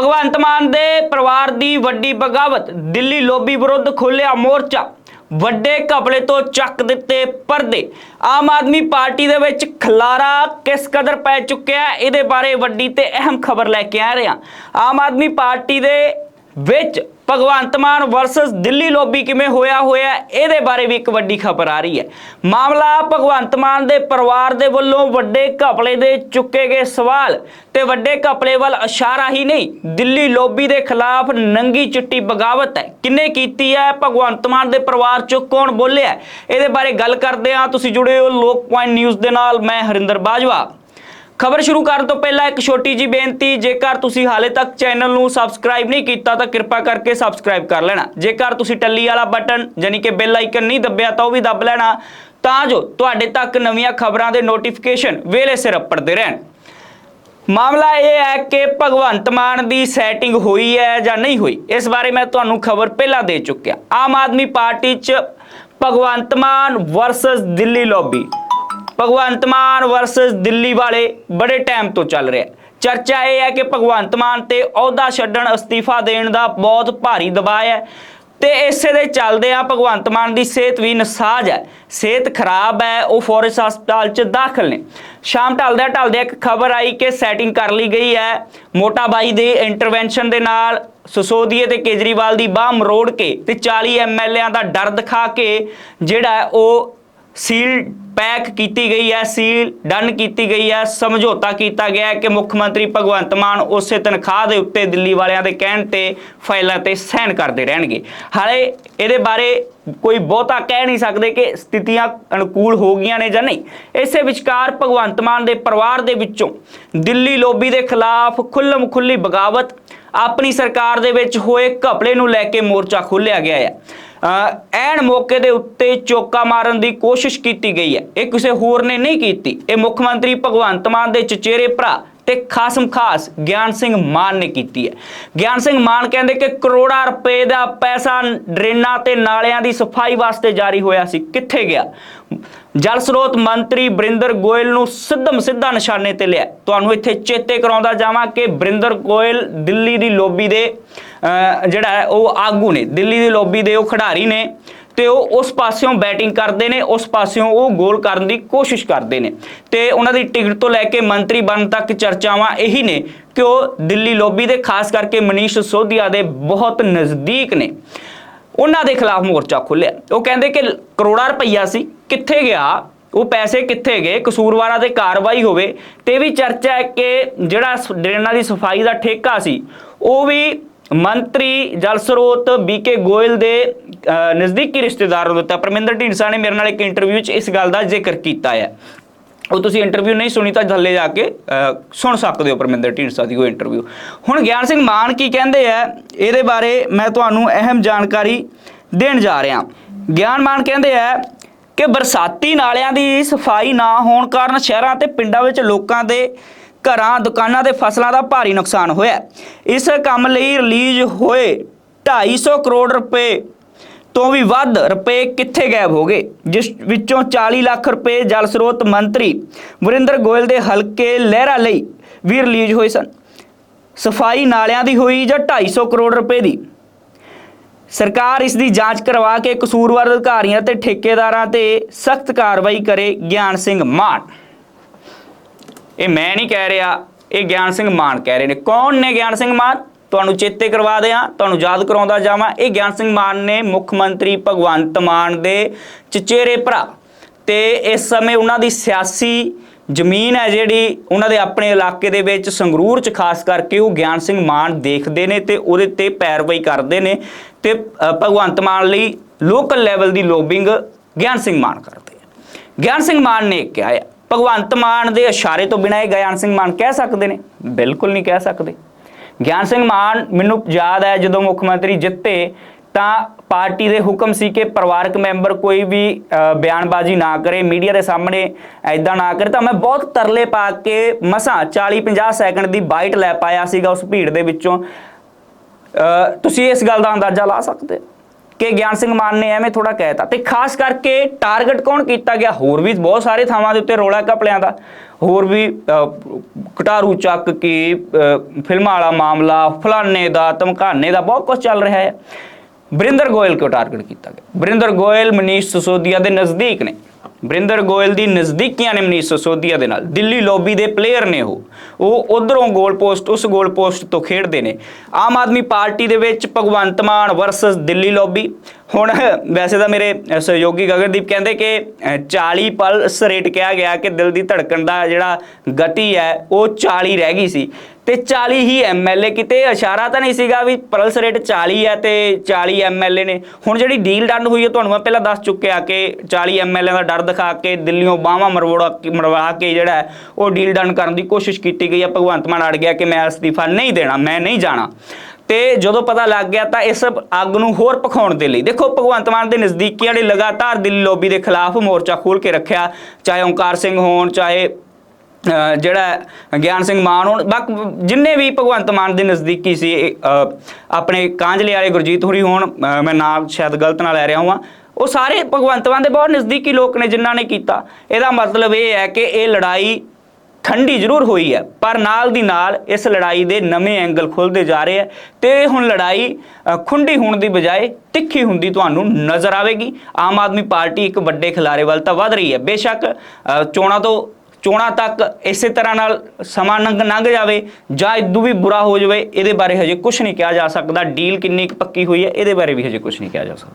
ਭਗਵੰਤ ਮਾਨ ਦੇ ਪਰਿਵਾਰ ਦੀ ਵੱਡੀ ਬਗਾਵਤ, ਦਿੱਲੀ ਲੋਬੀ ਵਿਰੁੱਧ ਖੁੱਲਿਆ ਮੋਰਚਾ, ਵੱਡੇ ਘਪਲੇ ਤੋਂ ਚੱਕ ਦਿੱਤੇ ਪਰਦੇ। ਆਮ ਆਦਮੀ ਪਾਰਟੀ ਦੇ ਵਿੱਚ ਖਲਾਰਾ ਕਿਸ ਕਦਰ ਪੈ ਚੁੱਕਿਆ ਇਹਦੇ ਬਾਰੇ ਵੱਡੀ ਤੇ ਅਹਿਮ ਖਬਰ ਲੈ ਕੇ ਆ ਰਹੇ ਹਾਂ। ਆਮ ਆਦਮੀ ਪਾਰਟੀ ਦੇ ਵਿੱਚ ਭਗਵੰਤ ਮਾਨ ਵਰਸਸ ਦਿੱਲੀ ਲੋਬੀ ਕਿਵੇਂ ਹੋਇਆ ਹੋਇਆ ਇਹਦੇ ਬਾਰੇ ਵੀ ਇੱਕ ਵੱਡੀ ਖਬਰ ਆ ਰਹੀ ਹੈ। ਮਾਮਲਾ ਭਗਵੰਤ ਮਾਨ ਦੇ ਪਰਿਵਾਰ ਦੇ ਵੱਲੋਂ ਵੱਡੇ ਘਪਲੇ ਦੇ ਚੁੱਕੇ ਗਏ ਸਵਾਲ ਤੇ ਵੱਡੇ ਘਪਲੇ ਵੱਲ ਇਸ਼ਾਰਾ ਹੀ ਨਹੀਂ, ਦਿੱਲੀ ਲੋਬੀ ਦੇ ਖਿਲਾਫ ਨੰਗੀ ਚਿੱਟੀ ਬਗਾਵਤ ਹੈ। ਕਿੰਨੇ ਕੀਤੀ ਹੈ, ਭਗਵੰਤ ਮਾਨ ਦੇ ਪਰਿਵਾਰ ਚੋਂ ਕੌਣ ਬੋਲਿਆ ਇਹਦੇ ਬਾਰੇ ਗੱਲ ਕਰਦੇ ਹਾਂ, ਤੁਸੀਂ ਜੁੜੇ ਹੋ ਲੋਕ ਪੁਆਇੰਟ ਨਿਊਜ਼ ਦੇ ਨਾਲ, ਮੈਂ ਹਰਿੰਦਰ ਬਾਜਵਾ। ਖਬਰ ਸ਼ੁਰੂ ਕਰਨ ਤੋਂ ਪਹਿਲਾਂ ਇੱਕ ਛੋਟੀ ਜੀ ਬੇਨਤੀ, ਜੇਕਰ ਤੁਸੀਂ ਹਾਲੇ ਤੱਕ ਚੈਨਲ ਨੂੰ ਸਬਸਕ੍ਰਾਈਬ ਨਹੀਂ ਕੀਤਾ, ਤਾਂ ਕਿਰਪਾ ਕਰਕੇ ਸਬਸਕ੍ਰਾਈਬ ਕਰ ਲੈਣਾ। ਜੇਕਰ ਤੁਸੀਂ ਟੱਲੀ ਵਾਲਾ ਬਟਨ, ਯਾਨੀ ਕਿ ਬੈਲ ਆਈਕਨ ਨਹੀਂ ਦੱਬਿਆ, ਤਾਂ ਉਹ ਵੀ ਦੱਬ ਲੈਣਾ, ਤਾਂ ਜੋ ਤੁਹਾਡੇ ਤੱਕ ਨਵੀਆਂ ਖਬਰਾਂ ਦੇ ਨੋਟੀਫਿਕੇਸ਼ਨ ਵੇਲੇ ਸਿਰ ਅੱਪੜਦੇ ਰਹਿਣ। ਮਾਮਲਾ ਇਹ ਹੈ ਕਿ ਭਗਵੰਤ ਮਾਨ ਦੀ ਸੈਟਿੰਗ ਹੋਈ ਹੈ ਜਾਂ ਨਹੀਂ ਹੋਈ, ਇਸ ਬਾਰੇ ਮੈਂ ਤੁਹਾਨੂੰ ਖਬਰ ਪਹਿਲਾਂ ਦੇ ਚੁੱਕਿਆ। ਆਮ ਆਦਮੀ ਪਾਰਟੀ 'ਚ Bhagwant Mann versus Delhi lobby Bhagwant Mann versus Delhi ਵਾਲੇ ਬੜੇ ਟਾਈਮ ਤੋਂ ਚੱਲ ਰਿਹਾ ਚਰਚਾ ਇਹ ਹੈ ਕਿ ਭਗਵੰਤ ਮਾਨ ਤੇ ਅਹੁਦਾ ਛੱਡਣ, ਅਸਤੀਫਾ ਦੇਣ ਦਾ ਬਹੁਤ ਭਾਰੀ ਦਬਾਅ ਹੈ ਤੇ ਇਸੇ ਦੇ ਚੱਲਦੇ ਆ ਭਗਵੰਤ ਮਾਨ ਦੀ ਸਿਹਤ ਵੀ ਨਸਾਜ ਹੈ। ਸਿਹਤ ਖਰਾਬ ਹੈ, ਉਹ ਫੋਰੈਸਟ ਹਸਪਤਾਲ 'ਚ ਦਾਖਲ ਨੇ। ਸ਼ਾਮ ਢਲਦਿਆਂ ਢਲਦਿਆਂ ਇੱਕ ਖਬਰ ਆਈ ਕਿ ਸੈਟਿੰਗ ਕਰ ਲਈ ਗਈ ਹੈ। ਮੋਟਾ ਬਾਈ ਦੇ ਇੰਟਰਵੈਂਸ਼ਨ ਦੇ ਨਾਲ ਸਸੋਦੀਏ ਤੇ ਕੇਜਰੀਵਾਲ ਦੀ ਬਾਹ ਮਰੋੜ ਕੇ ਤੇ 40 ਐਮਐਲਏਆਂ ਦਾ ਡਰ ਦਿਖਾ ਕੇ ਜਿਹੜਾ ਉਹ ਸੀਲ ਪੈਕ ਕੀਤੀ ਗਈ ਹੈ, ਸੀਲ ਡਨ ਕੀਤੀ ਗਈ ਹੈ, ਸਮਝੌਤਾ ਕੀਤਾ ਗਿਆ ਹੈ ਕਿ ਮੁੱਖ ਮੰਤਰੀ ਭਗਵੰਤ ਮਾਨ ਉਸੇ ਤਨਖਾਹ ਦੇ ਉੱਤੇ ਦਿੱਲੀ ਵਾਲਿਆਂ ਦੇ ਕਹਿਣ ਤੇ ਫਾਈਲਾਂ ਤੇ ਸਾਈਨ ਕਰਦੇ ਰਹਿਣਗੇ। ਹਾਲੇ ਇਹਦੇ ਬਾਰੇ ਕੋਈ ਬਹੁਤਾ ਕਹਿ ਨਹੀਂ ਸਕਦੇ ਕਿ ਸਥਿਤੀਆਂ ਅਨੁਕੂਲ ਹੋ ਗਈਆਂ ਨੇ ਜਾਂ ਨਹੀਂ। ਇਸੇ ਵਿਚਕਾਰ ਭਗਵੰਤ ਮਾਨ ਦੇ ਪਰਿਵਾਰ ਦੇ ਵਿੱਚੋਂ ਦਿੱਲੀ ਲੋਬੀ ਦੇ ਖਿਲਾਫ ਖੁੱਲਮ ਖੁੱਲੀ ਬਗਾਵਤ ਆਪਣੀ ਸਰਕਾਰ ਦੇ ਵਿੱਚ ਹੋਏ ਘਪਲੇ ਨੂੰ ਲੈ ਕੇ ਮੋਰਚਾ ਖੋਲ੍ਹਿਆ ਗਿਆ ਹੈ। ਐਨ ਮੌਕੇ ਦੇ ਉੱਤੇ ਚੋਕਾ ਮਾਰਨ ਦੀ ਕੋਸ਼ਿਸ਼ ਕੀਤੀ ਗਈ ਹੈ। ਇਹ ਕਿਸੇ ਹੋਰ ਨੇ ਨਹੀਂ ਕੀਤੀ। ਇਹ ਮੁੱਖ ਮੰਤਰੀ ਭਗਵੰਤ ਮਾਨ ਦੇ ਚਚੇਰੇ ਭਰਾ ਤੇ ਖਾਸਮ ਖਾਸ ਗਿਆਨ ਸਿੰਘ ਮਾਨ ਨੇ ਕੀਤੀ ਹੈ। ਗਿਆਨ ਸਿੰਘ ਮਾਨ ਕਹਿੰਦੇ ਕਿ ਕਰੋੜਾਂ ਰੁਪਏ ਦਾ ਪੈਸਾ ਡਰੇਨਾਂ ਤੇ ਨਾਲਿਆਂ ਦੀ ਸਫ਼ਾਈ ਵਾਸਤੇ ਜਾਰੀ ਹੋਇਆ ਸੀ। ਕਿੱਥੇ ਗਿਆ? ਜਲ ਸਰੋਤ ਮੰਤਰੀ ਬਰਿੰਦਰ ਗੋਇਲ ਨੂੰ ਸਿੱਧਮ ਸਿੱਧਾ ਨਿਸ਼ਾਨੇ ਤੇ ਲਿਆ। ਤੁਹਾਨੂੰ ਇੱਥੇ ਚੇਤੇ ਕਰਾਉਂਦਾ ਜਾਵਾਂ ਕਿ ਬਰਿੰਦਰ ਗੋਇਲ ਦਿੱਲੀ ਦੀ ਲੋਬੀ ਦੇ ਜਿਹੜਾ ਉਹ ਆਗੂ ਨੇ। ਦਿੱਲੀ ਦੀ ਲੋਬੀ ਦੇ ਉਹ ਖਿਡਾਰੀ ਨੇ ਤੇ ਉਹ ਉਸ ਪਾਸਿਓਂ ਬੈਟਿੰਗ ਕਰਦੇ ਨੇ, ਉਸ ਪਾਸਿਓਂ ਉਹ ਗੋਲ ਕਰਨ ਦੀ ਕੋਸ਼ਿਸ਼ ਕਰਦੇ ਨੇ। ਤੇ ਉਹਨਾਂ ਦੀ ਟਿਕਟ ਤੋਂ ਲੈ ਕੇ ਮੰਤਰੀ ਬਣਨ ਤੱਕ ਚਰਚਾਵਾਂ ਇਹੀ ਨੇ ਕਿ ਉਹ ਦਿੱਲੀ ਲੋਬੀ ਦੇ, ਖਾਸ ਕਰਕੇ ਮਨੀਸ਼ ਸੋਧੀਆ ਦੇ ਬਹੁਤ ਨਜ਼ਦੀਕ ਨੇ। ਉਹਨਾਂ ਦੇ ਖਿਲਾਫ ਮੋਰਚਾ ਖੁੱਲਿਆ ਉਹ ਕਹਿੰਦੇ ਕਿ ਕਰੋੜਾਂ ਰੁਪਈਆ ਸੀ। ਕਿੱਥੇ ਗਿਆ? ਉਹ ਪੈਸੇ ਕਿੱਥੇ ਗਏ? ਕਸੂਰਵਾਰਾਂ ਤੇ ਕਾਰਵਾਈ ਹੋਵੇ ਤੇ ਵੀ ਚਰਚਾ ਹੈ ਕਿ ਜਿਹੜਾ ਡਰੇਨਾਂ ਦੀ ਸਫ਼ਾਈ ਦਾ ਠੇਕਾ ਸੀ ਉਹ ਵੀ ਮੰਤਰੀ ਜਲ ਸਰੋਤ ਬੀਕੇ ਗੋਇਲ ਦੇ ਅਹ, ਨਜ਼ਦੀਕੀ ਰਿਸ਼ਤੇਦਾਰ ਨੂੰ ਦਿੱਤਾ। ਪਰਮਿੰਦਰ ਢੀਂਡਸਾ ਨੇ ਮੇਰੇ ਨਾਲ ਇੱਕ ਇੰਟਰਵਿਊ 'ਚ ਇਸ ਗੱਲ ਦਾ ਜ਼ਿਕਰ ਕੀਤਾ ਹੈ। ਉਹ ਤੁਸੀਂ ਇੰਟਰਵਿਊ ਨਹੀਂ ਸੁਣੀ ਤਾਂ ਥੱਲੇ ਜਾ ਕੇ ਸੁਣ ਸਕਦੇ ਹੋ ਪਰਮਿੰਦਰ ਢੀਂਡਸਾ ਦੀ ਉਹ ਇੰਟਰਵਿਊ ਹੁਣ ਗਿਆਨ ਸਿੰਘ ਮਾਨ ਕੀ ਕਹਿੰਦੇ ਆ, ਇਹਦੇ ਬਾਰੇ ਮੈਂ ਤੁਹਾਨੂੰ ਅਹਿਮ ਜਾਣਕਾਰੀ ਦੇਣ ਜਾ ਰਿਹਾ। ਗਿਆਨ ਮਾਨ ਕਹਿੰਦੇ ਆ ਕਿ ਬਰਸਾਤੀ ਨਾਲਿਆਂ ਦੀ ਸਫ਼ਾਈ ਨਾ ਹੋਣ ਕਾਰਨ ਸ਼ਹਿਰਾਂ ਤੇ ਪਿੰਡਾਂ ਵਿੱਚ ਲੋਕਾਂ ਦੇ ਘਰਾਂ, ਦੁਕਾਨਾਂ ਤੇ ਫਸਲਾਂ ਦਾ ਭਾਰੀ ਨੁਕਸਾਨ ਹੋਇਆ। ਇਸ ਕੰਮ ਲਈ ਰਿਲੀਜ਼ ਹੋਏ 250 ਕਰੋੜ ਰੁਪਏ ਤੋਂ ਵੀ ਵੱਧ ਰੁਪਏ ਕਿੱਥੇ ਗਾਇਬ ਹੋ ਗਏ? ਜਿਸ ਵਿੱਚੋਂ 40 ਲੱਖ ਰੁਪਏ ਜਲ ਸਰੋਤ ਮੰਤਰੀ ਵਰਿੰਦਰ ਗੋਇਲ ਦੇ ਹਲਕੇ ਲਹਿਰਾ ਲਈ ਵੀ ਰਿਲੀਜ਼ ਹੋਏ ਸਨ। ਸਫ਼ਾਈ ਨਾਲਿਆਂ ਦੀ ਹੋਈ ਜਾਂ 250 ਕਰੋੜ ਰੁਪਏ ਦੀ? ਸਰਕਾਰ ਇਸ ਦੀ ਜਾਂਚ ਕਰਵਾ ਕੇ ਕਸੂਰਵਾਰ ਅਧਿਕਾਰੀਆਂ ਤੇ ਠੇਕੇਦਾਰਾਂ ਤੇ ਸਖਤ ਕਾਰਵਾਈ ਕਰੇ ਗਿਆਨ ਸਿੰਘ ਮਾਨ। ਇਹ ਮੈਂ ਨਹੀਂ ਕਹਿ ਰਿਹਾ, ਇਹ ਗਿਆਨ ਸਿੰਘ ਮਾਨ ਕਹਿ ਰਹੇ ਨੇ। ਕੌਣ ਨੇ ਗਿਆਨ ਸਿੰਘ ਮਾਨ? ਤੁਹਾਨੂੰ ਚੇਤੇ ਕਰਵਾ ਦਿਆਂ, ਤੁਹਾਨੂੰ ਯਾਦ ਕਰਾਉਂਦਾ ਜਾਵਾਂ। ਇਹ ਗਿਆਨ ਸਿੰਘ ਮਾਨ ਨੇ ਮੁੱਖ ਮੰਤਰੀ ਭਗਵੰਤ ਮਾਨ ਦੇ ਚਚੇਰੇ ਭਰਾ। ਤੇ ਇਸ ਸਮੇਂ ਉਹਨਾਂ ਦੀ ਸਿਆਸੀ ਜ਼ਮੀਨ ਹੈ ਜਿਹੜੀ, ਉਹਨਾਂ ਦੇ ਆਪਣੇ ਇਲਾਕੇ ਦੇ ਵਿੱਚ ਸੰਗਰੂਰ ਚ ਖਾਸ ਕਰਕੇ ਉਹ ਗਿਆਨ ਸਿੰਘ ਮਾਨ ਦੇਖਦੇ ਨੇ ਤੇ ਉਹਦੇ ਤੇ ਪੈਰਵਾਈ ਕਰਦੇ ਨੇ ਤੇ ਭਗਵੰਤ ਮਾਨ ਲਈ ਲੋਕਲ ਲੈਵਲ ਦੀ ਲੋਬਿੰਗ ਗਿਆਨ ਸਿੰਘ ਮਾਨ ਕਰਦੇ ਆ। ਗਿਆਨ ਸਿੰਘ ਮਾਨ ਨੇ ਕਿਹਾ ਹੈ ਭਗਵੰਤ ਮਾਨ ਦੇ ਇਸ਼ਾਰੇ ਤੋਂ ਬਿਨਾਂ ਇਹ ਗਿਆਨ ਸਿੰਘ ਮਾਨ ਕਹਿ ਸਕਦੇ ਨੇ? ਬਿਲਕੁਲ ਨਹੀਂ ਕਹਿ ਸਕਦੇ। ਗਿਆਨ ਸਿੰਘ ਮਾਨ, ਮੈਨੂੰ ਯਾਦ ਹੈ ਜਦੋਂ ਮੁੱਖ ਮੰਤਰੀ ਜਿੱਤੇ, ਤਾਂ ਪਾਰਟੀ ਦੇ ਹੁਕਮ ਸੀ ਕਿ ਪਰਿਵਾਰਕ ਮੈਂਬਰ ਕੋਈ ਵੀ ਬਿਆਨਬਾਜ਼ੀ ਨਾ ਕਰੇ, ਮੀਡੀਆ ਦੇ ਸਾਹਮਣੇ ਐਦਾਂ ਨਾ ਕਰੇ, ਤਾਂ ਮੈਂ ਬਹੁਤ ਤਰਲੇ ਪਾ ਕੇ ਮਸਾਂ 40 50 ਸੈਕਿੰਡ ਦੀ ਬਾਈਟ ਲੈ ਪਾਇਆ ਸੀਗਾ ਉਸ ਭੀੜ ਦੇ ਵਿੱਚੋਂ। ਤੁਸੀਂ ਇਸ ਗੱਲ ਦਾ ਅੰਦਾਜ਼ਾ ਲਾ ਸਕਦੇ ਹੋ ਕਿ ਗਿਆਨ ਸਿੰਘ ਮਾਨ ਨੇ ਐਵੇਂ ਥੋੜਾ ਕਹਿਤਾ ਤੇ ਖਾਸ ਕਰਕੇ ਟਾਰਗੇਟ ਕੌਣ ਕੀਤਾ ਗਿਆ? ਹੋਰ ਵੀ ਬਹੁਤ ਸਾਰੇ ਥਾਵਾਂ ਦੇ ਉੱਤੇ ਰੋਲਾ ਕਪਲਿਆਂ ਦਾ। ਹੋਰ ਵੀ ਘਟਾਰੂ ਚੱਕ ਕੇ ਫਿਲਮਾਂ ਵਾਲਾ ਮਾਮਲਾ ਫਲਾਨੇ ਦਾ, ਧਮਕਾਨੇ ਦਾ ਬਹੁਤ ਕੁਝ ਚੱਲ ਰਿਹਾ ਹੈ। ਬਰਿੰਦਰ ਗੋਇਲ ਕਿਉਂ ਟਾਰਗੇਟ ਕੀਤਾ ਗਿਆ? ਬਰਿੰਦਰ ਗੋਇਲ, ਮਨੀਸ਼ ਸਸੋਦੀਆ ਦੇ ਨਜ਼ਦੀਕ ਨੇ। ਬਰਿੰਦਰ ਗੋਇਲ ਦੀ ਨਜ਼ਦੀਕੀਆਂ ਨੇ ਮਨੀਸ਼ ਸਿਸੋਦੀਆ ਦੇ ਨਾਲ ਦਿੱਲੀ ਲੌਬੀ ਦੇ ਪਲੇਅਰ ਨੇ ਉਹ। ਉਹ ਉਧਰੋਂ ਗੋਲ ਪੋਸਟ ਉਸ ਗੋਲ ਪੋਸਟ ਤੋਂ ਖੇਡਦੇ ਨੇ। ਆਮ ਆਦਮੀ ਪਾਰਟੀ ਦੇ ਵਿੱਚ ਭਗਵੰਤ ਮਾਨ ਵਰਸਸ ਦਿੱਲੀ ਲੌਬੀ ਹੁਣ ਵੈਸੇ ਤਾਂ ਮੇਰੇ ਸਹਿਯੋਗੀ ਗਗਨਦੀਪ ਕਹਿੰਦੇ ਕਿ ਅ, 40 ਪਲਸ ਰੇਟ ਕਿਹਾ ਗਿਆ ਕਿ ਦਿਲ ਦੀ ਧੜਕਣ ਦਾ ਜਿਹੜਾ ਗਤੀ ਹੈ ਉਹ 40 ਰਹਿ ਗਈ ਸੀ। ਤੇ 40 ਹੀ ਐਮਐਲਏ ਕਿਤੇ, ਇਸ਼ਾਰਾ ਤਾਂ ਨਹੀਂ ਸੀਗਾ ਵੀ ਪਲਸ ਰੇਟ 40 ਹੈ ਤੇ 40 ਐਮਐਲਏ ਨੇ। ਹੁਣ ਜਿਹੜੀ ਡੀਲ ਡਨ ਹੋਈ ਹੈ ਤੁਹਾਨੂੰ ਮੈਂ ਪਹਿਲਾਂ ਦੱਸ ਚੁੱਕਿਆ ਕਿ 40 ਐਮਐਲਏ ਦਾ ਡਰ ਦਿਖਾ ਕੇ ਦਿੱਲੀੋਂ ਬਾਹਾਂ ਮਰਵੜਾ ਮਰਵਾ ਕੇ ਜਿਹੜਾ ਉਹ ਡੀਲ ਡਨ ਕਰਨ ਦੀ ਕੋਸ਼ਿਸ਼ ਕੀਤੀ ਗਈ ਹੈ ਭਗਵੰਤ ਮਾਨ ਅੜ ਗਿਆ ਕਿ ਮੈਂ ਅਸਤੀਫਾ ਨਹੀਂ ਦੇਣਾ, ਮੈਂ ਨਹੀਂ ਜਾਣਾ। ਤੇ ਜਦੋਂ ਪਤਾ ਲੱਗ ਗਿਆ ਤਾਂ ਇਸ ਅੱਗ ਨੂੰ ਹੋਰ ਪਖਾਉਣ ਦੇ ਲਈ। ਦੇਖੋ, ਭਗਵੰਤ ਮਾਨ ਦੇ ਨਜ਼ਦੀਕੀਆਂ ਨੇ ਲਗਾਤਾਰ ਦਿੱਲੀ ਲੋਬੀ ਦੇ ਖਿਲਾਫ ਮੋਰਚਾ ਖੋਲ ਕੇ ਰੱਖਿਆ। ਚਾਹੇ ਓਂਕਾਰ ਸਿੰਘ ਹੋਣ, ਚਾਹੇ ਜਿਹੜਾ ਗਿਆਨ ਸਿੰਘ ਮਾਨ ਹੋਣ ਬਾਕ ਜਿੰਨੇ ਵੀ ਭਗਵੰਤ ਮਾਨ ਦੇ ਨਜ਼ਦੀਕੀ ਸੀ ਅ, ਆਪਣੇ ਕਾਂਝਲੇ ਵਾਲੇ ਗੁਰਜੀਤ ਹੋਰੀ ਹੋਣ ਮੈਂ ਨਾਮ ਸ਼ਾਇਦ ਗਲਤ ਨਾਲ ਲੈ ਰਿਹਾ ਹਾਂ ਉਹ ਸਾਰੇ ਭਗਵੰਤ ਮਾਨ ਦੇ ਬਹੁਤ ਨਜ਼ਦੀਕੀ ਲੋਕ ਨੇ ਜਿਨ੍ਹਾਂ ਨੇ ਕੀਤਾ। ਇਹਦਾ ਮਤਲਬ ਇਹ ਹੈ ਕਿ ਇਹ ਲੜਾਈ ਠੰਡੀ ਜ਼ਰੂਰ ਹੋਈ ਹੈ ਪਰ ਨਾਲ ਦੀ ਨਾਲ ਇਸ ਲੜਾਈ ਦੇ ਨਵੇਂ ਐਂਗਲ ਖੁੱਲਦੇ ਜਾ ਰਹੇ ਹੈ ਤੇ ਹੁਣ ਲੜਾਈ ਖੁੰਡੀ ਹੋਣ ਦੀ ਬਜਾਏ ਤਿੱਖੀ ਹੁੰਦੀ ਤੁਹਾਨੂੰ ਨਜ਼ਰ ਆਵੇਗੀ। ਆਮ ਆਦਮੀ ਪਾਰਟੀ ਇੱਕ ਵੱਡੇ ਖਿਲਾਰੇ ਵੱਲ ਤਾਂ ਵਧ ਰਹੀ ਹੈ। ਬੇਸ਼ੱਕ ਚੋਣਾਂ ਤੋਂ ਚੋਣਾਂ ਤੱਕ ਇਸੇ ਤਰ੍ਹਾਂ ਨਾਲ ਸਮਾਂ ਲੰਘ ਲੰਘ ਜਾਵੇ ਜਾਂ ਇਦੋਂ ਵੀ ਬੁਰਾ ਹੋ ਜਾਵੇ, ਇਹਦੇ ਬਾਰੇ ਹਜੇ ਕੁਝ ਨਹੀਂ ਕਿਹਾ ਜਾ ਸਕਦਾ। ਡੀਲ ਕਿੰਨੀ ਕੁ ਪੱਕੀ ਹੋਈ ਹੈ, ਇਹਦੇ ਬਾਰੇ ਵੀ ਹਜੇ ਕੁਝ ਨਹੀਂ ਕਿਹਾ ਜਾ ਸਕਦਾ।